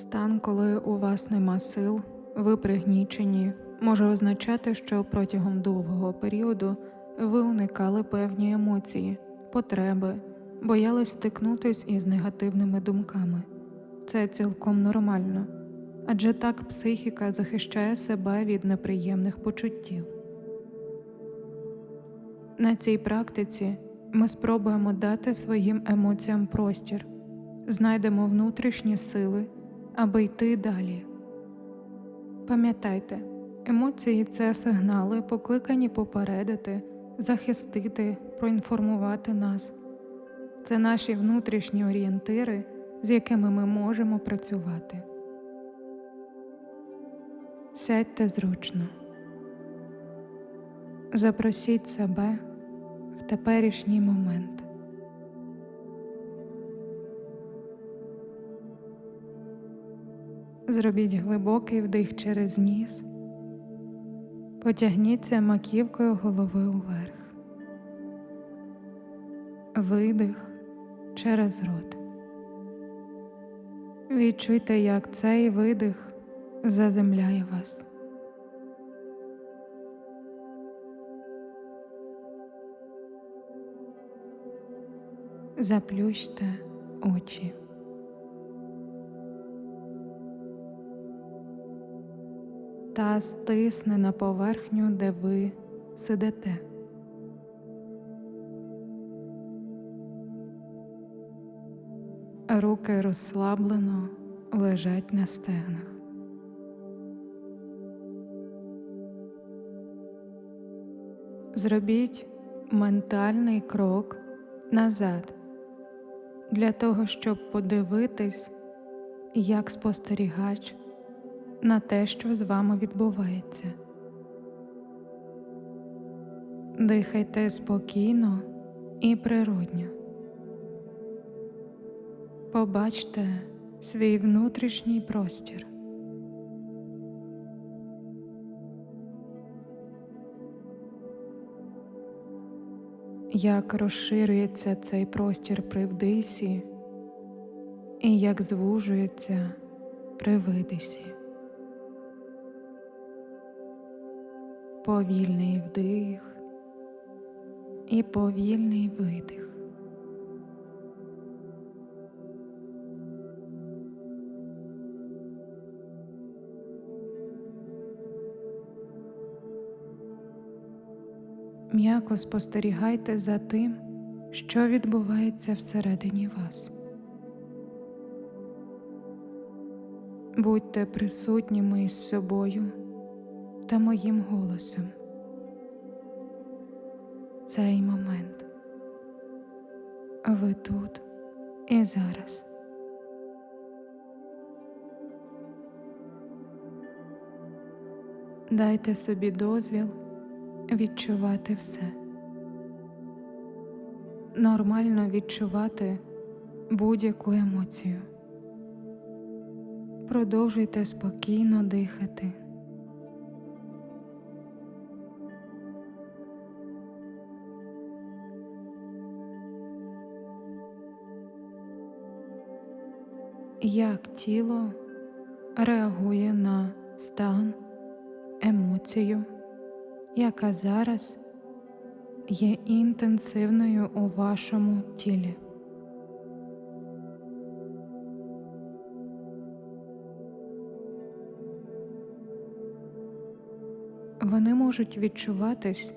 Стан, коли у вас нема сил, ви пригнічені, може означати, що протягом довгого періоду ви уникали певні емоції, потреби, боялись стикнутись із негативними думками. Це цілком нормально, адже так психіка захищає себе від неприємних почуттів. На цій практиці ми спробуємо дати своїм емоціям простір, знайдемо внутрішні сили, аби йти далі. Пам'ятайте, емоції це сигнали, покликані попередити, захистити, проінформувати нас. Це наші внутрішні орієнтири, з якими ми можемо працювати. Сядьте зручно. Запросіть себе в теперішній момент. Зробіть глибокий вдих через ніс. Потягніться маківкою голови уверх. Видих через рот. Відчуйте, як цей видих заземляє вас. Заплющте очі. Та стисне на поверхню, де ви сидите. Руки розслаблено лежать на стегнах. Зробіть ментальний крок назад для того, щоб подивитись, як спостерігач на те, що з вами відбувається. Дихайте спокійно і природньо. Побачте свій внутрішній простір. Як розширюється цей простір при вдисі і як звужується при видисі. Повільний вдих і повільний видих. М'яко спостерігайте за тим, що відбувається всередині вас. Будьте присутніми із собою та моїм голосом. Цей момент. Ви тут і зараз. Дайте собі дозвіл відчувати все. Нормально відчувати будь-яку емоцію. Продовжуйте спокійно дихати. Як тіло реагує на стан, емоцію, яка зараз є інтенсивною у вашому тілі. Вони можуть відчуватись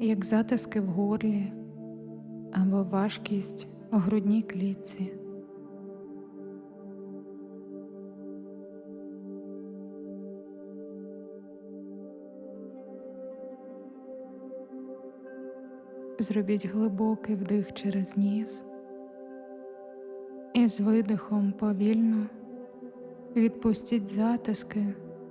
як затиски в горлі або важкість у грудній клітці. Зробіть глибокий вдих через ніс і з видихом повільно відпустіть затиски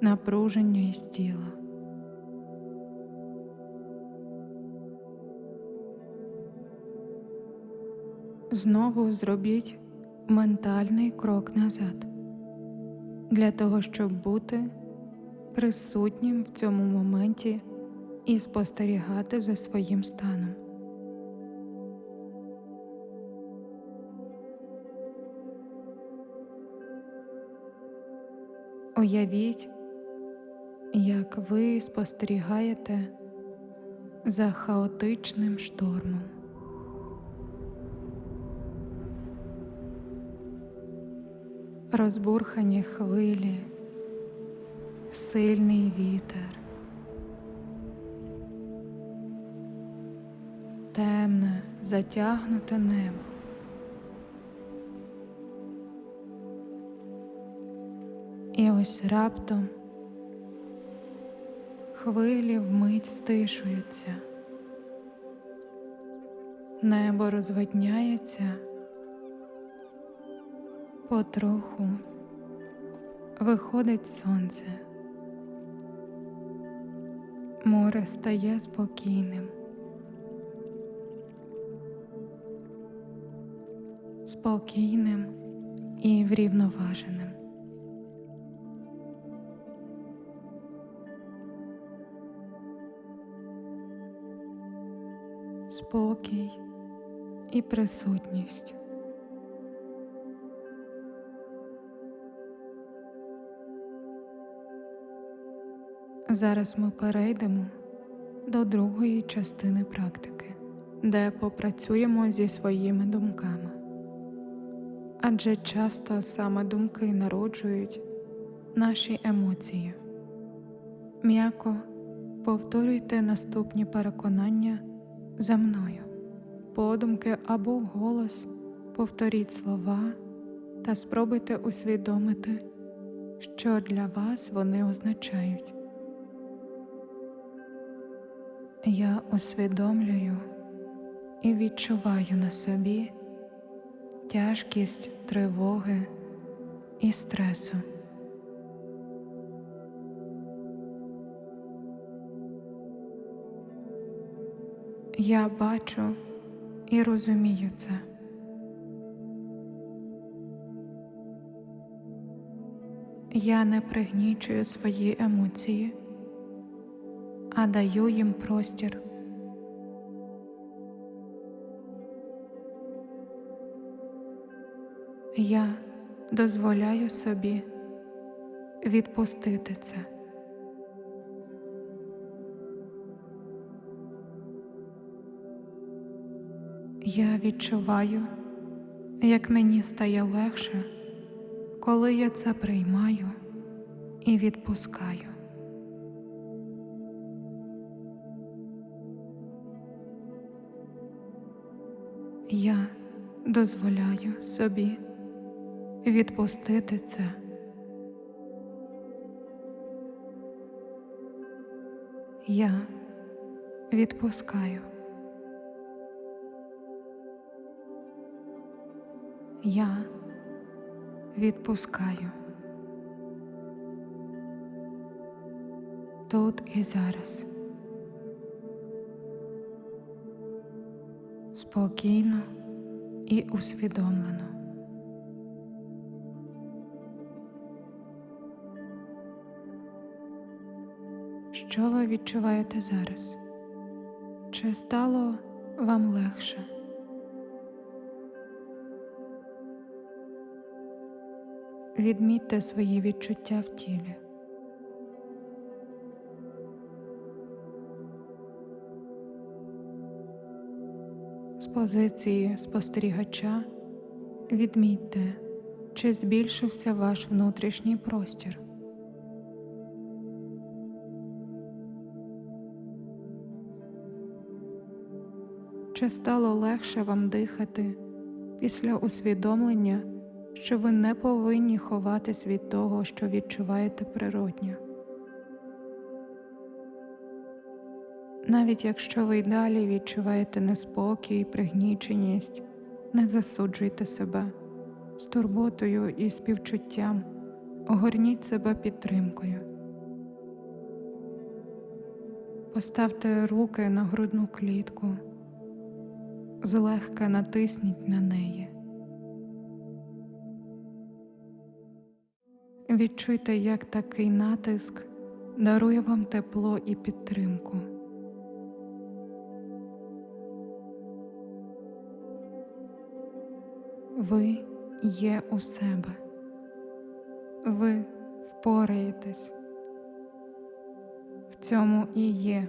напруження із тіла. Знову зробіть ментальний крок назад для того, щоб бути присутнім в цьому моменті і спостерігати за своїм станом. Уявіть, як ви спостерігаєте за хаотичним штормом. Розбурхані хвилі, сильний вітер, темне, затягнуте небо. І ось раптом хвилі вмить стишуються, небо розвидняється, потроху виходить сонце, море стає спокійним. Спокійним і врівноваженим. Спокій і присутність. Зараз ми перейдемо до другої частини практики, де попрацюємо зі своїми думками. Адже часто саме думки народжують наші емоції. М'яко повторюйте наступні переконання за мною, подумки або вголос повторіть слова та спробуйте усвідомити, що для вас вони означають. Я усвідомлюю і відчуваю на собі тяжкість тривоги і стресу. Я бачу і розумію це. Я не пригнічую свої емоції, а даю їм простір. Я дозволяю собі відпустити це. Я відчуваю, як мені стає легше, коли я це приймаю і відпускаю. Я дозволяю собі відпустити це. Я відпускаю. Я відпускаю тут і зараз. Спокійно і усвідомлено. Що ви відчуваєте зараз? Чи стало вам легше? Відмітьте свої відчуття в тілі. З позиції спостерігача відмітьте, чи збільшився ваш внутрішній простір. Чи стало легше вам дихати після усвідомлення? Що ви не повинні ховатись від того, що відчуваєте природньо. Навіть якщо ви й далі відчуваєте неспокій, пригніченість, не засуджуйте себе з турботою і співчуттям, огорніть себе підтримкою. Поставте руки на грудну клітку, злегка натисніть на неї. Відчуйте, як такий натиск дарує вам тепло і підтримку. Ви є у себе, ви впораєтесь. В цьому і є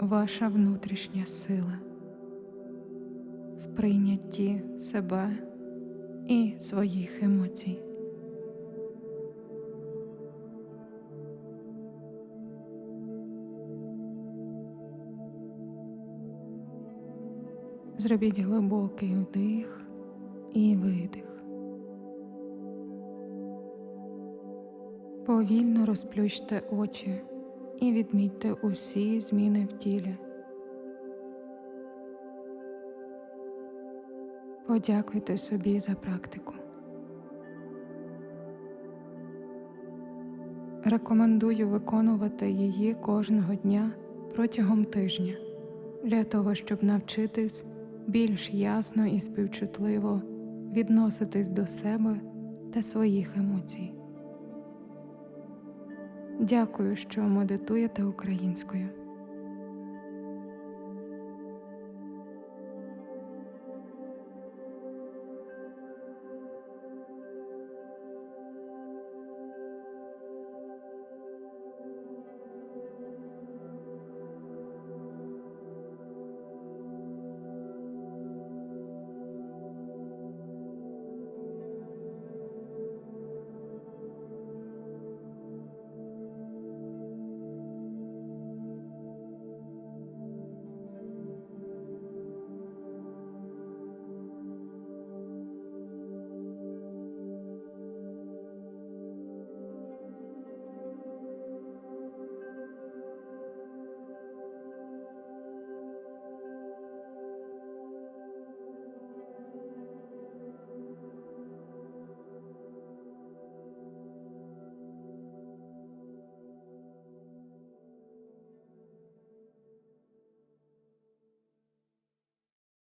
ваша внутрішня сила в прийнятті себе і своїх емоцій. Зробіть глибокий вдих і видих. Повільно розплющте очі і відмітьте усі зміни в тілі. Подякуйте собі за практику. Рекомендую виконувати її кожного дня протягом тижня для того, щоб навчитись більш ясно і співчутливо відноситись до себе та своїх емоцій. Дякую, що медитуєте українською.